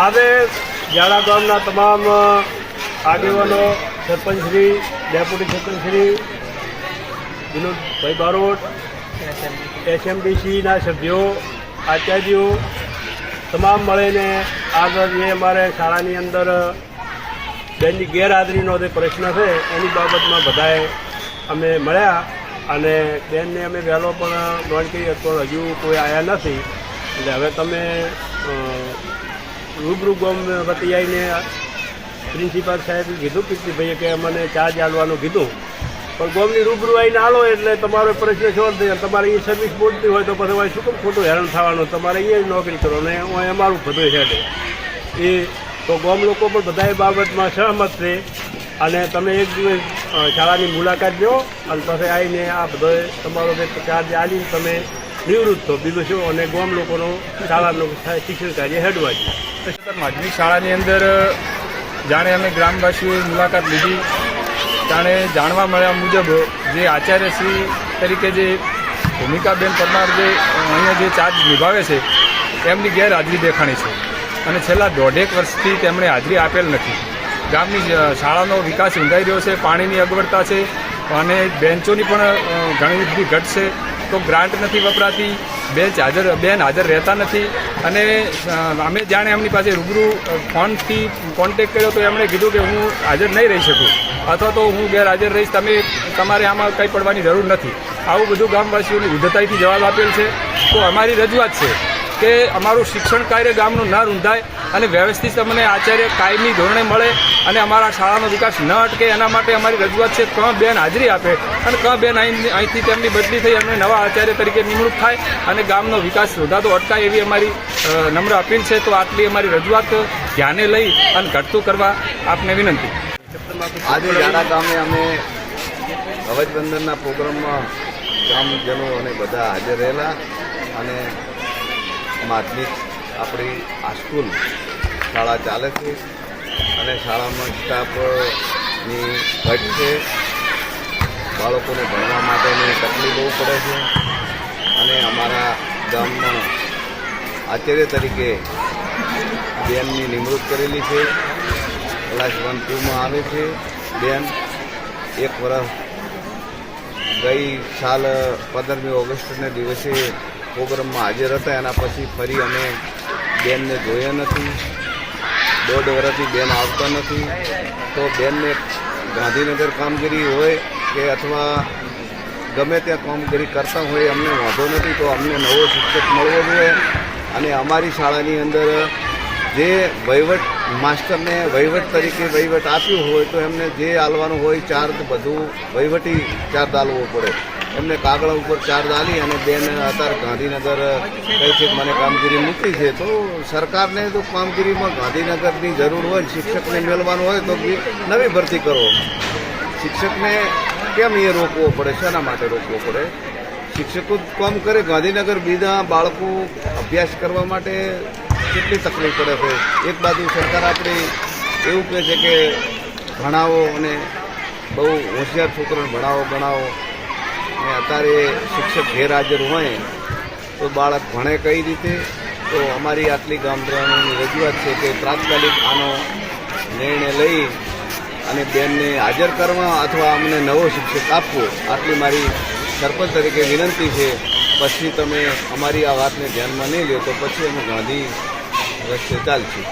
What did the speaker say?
આજે જાડા ગામના તમામ આગેવાનો, સરપંચશ્રી, ડેપ્યુટી સરપંચશ્રી વિનોદભાઈ બારોટ, એસએમડીસીના સભ્યો, આચાર્યો, તમામ મળીને આગળ જે અમારે શાળાની અંદર બેનની ગેરહાજરીનો જે પ્રશ્ન છે, એની બાબતમાં બધાએ અમે મળ્યા અને બેનને અમે વહેલો પણ નોંધ કરી, પણ હજુ કોઈ આવ્યા નથી. એટલે હવે તમે રૂબરૂ ગોમ વતી આવીને પ્રિન્સિપાલ સાહેબે કીધું કીર્તિભાઈએ કે મને ચાર્જ આલવાનું કીધું. પણ ગોમની રૂબરૂ આવીને આલો એટલે તમારો પ્રશ્ન સોલ્વ થઈ જાય. તમારે એ સર્વિસ બોલતી હોય તો પછી હવે શું કેમ ખોટું હેરાન થવાનું? તમારે એ નોકરી કરો. ને હું અમારું બધું છે એ તો ગોમ લોકો પણ બધા બાબતમાં સહમત છે. અને તમે એક દિવસ શાળાની મુલાકાત લો અને પછી આવીને આ બધો તમારો જે ચાર્જ આલીને તમે નિવૃત્ત થો. બીજું શું? અને ગોમ લોકોનો શાળાનું શિક્ષણ કાર્ય હેડવા જોઈએ માધ્યમિક શાળાની અંદર જાણે અમે ગ્રામવાસીઓએ મુલાકાત લીધી. જાણે જાણવા મળ્યા મુજબ, જે આચાર્યશ્રી તરીકે જે ભૂમિકાબેન પરમાર જે અહીંયા જે ચાર્જ નિભાવે છે, એમની ગેરહાજરી દેખાણી છે. અને છેલ્લા દોઢેક વર્ષથી તેમણે હાજરી આપેલ નથી. ગામની શાળાનો વિકાસ ઊંધાઈ રહ્યો છે, પાણીની અગવડતા છે, અને બેન્ચોની પણ ઘણી બધી ઘટ છે. તો ગ્રાન્ટ નથી વપરાતી. બેન્ચ હાજર બેન હાજર રહેતા નથી. અને અમે જાણે એમની પાસે રૂબરૂ ફોનથી કોન્ટેક કર્યો તો એમણે કીધું કે હું હાજર નહીં રહી શકું. અથવા તો હું ગેરહાજર રહીશ. તમે, તમારે આમાં કંઈ પડવાની જરૂર નથી. આવું બધું ગામવાસીઓની વિધતાઈથી જવાબ આપેલ છે. તો અમારી રજૂઆત છે કે અમારું શિક્ષણ કાર્ય ગામનું ન રૂંધાય અને વ્યવસ્થિત અમને આચાર્ય કાયમી ધોરણે મળે અને અમારા શાળાનો વિકાસ ન અટકે એના માટે અમારી રજૂઆત છે, ક બેન હાજરી આપે. અને ક બેન અહીં અહીંથી તેમની બદલી થઈ અને નવા આચાર્ય તરીકે નિમણૂક થાય અને ગામનો વિકાસ રોધાતો અટકાય એવી અમારી નમ્ર અપીલ છે. તો આટલી અમારી રજૂઆત ધ્યાને લઈ અને ઘટતું કરવા આપને વિનંતી. આજે જાડા ગામે અમે ધ્વજવંદનના પ્રોગ્રામમાં ગામજનો અને બધા હાજર રહેલા અને માધ્યમિક આપણી આ સ્કૂલ શાળા ચાલે છે. અને શાળામાં સ્ટાફની ઘટ છે બાળકોને ભણવા માટેની તકલીફ બહુ પડે છે. અને અમારા ગામમાં આચાર્ય તરીકે બેનની નિમણૂક કરેલી છે. ક્લાસ વન ટુમાં આવે છે. બેન એક વર્ષ ગઈ સાલ પંદરમી ઓગસ્ટના દિવસે પ્રોગ્રામમાં હાજર હતા. એના પછી ફરી અમે બેનને જોયા નથી. દોઢ વર્ષથી બેન આવતા નથી. તો બેનને ગાંધીનગર કામગીરી હોય કે અથવા ગમે ત્યાં કામગીરી કરતા હોય, અમને વાંધો નથી. તો અમને નવો શિક્ષક મળવો જોઈએ. અને અમારી શાળાની અંદર જે વહીવટ માસ્ટરને વહીવટ તરીકે વહીવટ આપ્યું હોય તો એમને જે આલવાનું હોય, ચાર્જ બધું વહીવટી ચાર્જ આલવો પડે. એમને કાગળ ઉપર ચાર્જ આલી અને બેન અત્યારે ગાંધીનગર કહે છે મને કામગીરી મૂકી છે. તો સરકારને તો કામગીરીમાં ગાંધીનગરની જરૂર હોય, શિક્ષકને મેળવાનું હોય તો બી નવી ભરતી કરો. શિક્ષકને કેમ એ રોકવો પડે? શેના માટે રોકવો પડે? શિક્ષકો કામ કરે. ગાંધીનગર બીજા બાળકો અભ્યાસ કરવા માટે કેટલી તકલીફ પડે છે? એક બાજુ સરકાર આપણી એવું કહે છે કે ભણાવો અને બહુ હોશિયાર છોકરાને ભણાવો ભણાવો. અને અત્યારે શિક્ષક ગેરહાજર હોય, તો બાળક ભણે કઈ રીતે? તો અમારી આટલી ગામડાની રજૂઆત છે કે તાત્કાલિક આનો નિર્ણય લઈ અને બેનને હાજર કરવા અથવા અમને નવો શિક્ષક આપવો, આટલી મારી સરપંચ તરીકે વિનંતી છે. પછી તમે અમારી આ વાતને ધ્યાનમાં નહીં લો તો પછી અમે ગાંધી все 绩